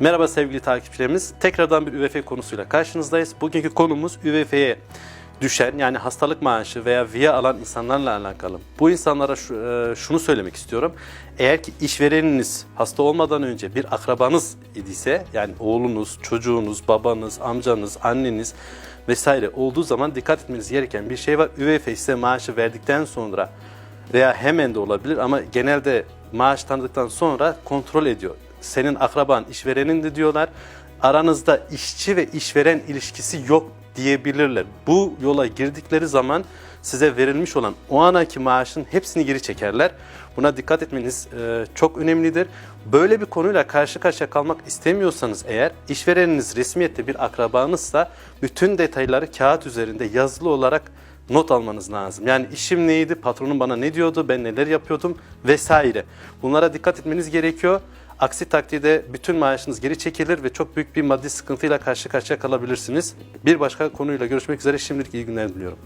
Merhaba sevgili takipçilerimiz. Tekrardan bir ÜVF konusuyla karşınızdayız. Bugünkü konumuz ÜVF'ye düşen yani hastalık maaşı veya VIA alan insanlarla alakalı. Bu insanlara e, şunu söylemek istiyorum. Eğer ki işvereniniz hasta olmadan önce bir akrabanız idiyse yani oğlunuz, çocuğunuz, babanız, amcanız, anneniz vesaire olduğu zaman dikkat etmeniz gereken bir şey var. ÜVF size maaşı verdikten sonra veya hemen de olabilir ama genelde maaş tanıdıktan sonra kontrol ediyor. Senin akraban işverenin de diyorlar. Aranızda işçi ve işveren ilişkisi yok diyebilirler. Bu yola girdikleri zaman size verilmiş olan o anaki maaşın hepsini geri çekerler. Buna dikkat etmeniz e, çok önemlidir. Böyle bir konuyla karşı karşıya kalmak istemiyorsanız eğer işvereniniz resmiyette bir akrabanızsa bütün detayları kağıt üzerinde yazılı olarak not almanız lazım. Yani işim neydi, patronum bana ne diyordu, ben neler yapıyordum vesaire. Bunlara dikkat etmeniz gerekiyor. Aksi takdirde bütün maaşınız geri çekilir ve çok büyük bir maddi sıkıntıyla karşı karşıya kalabilirsiniz. Bir başka konuyla görüşmek üzere şimdilik iyi günler diliyorum.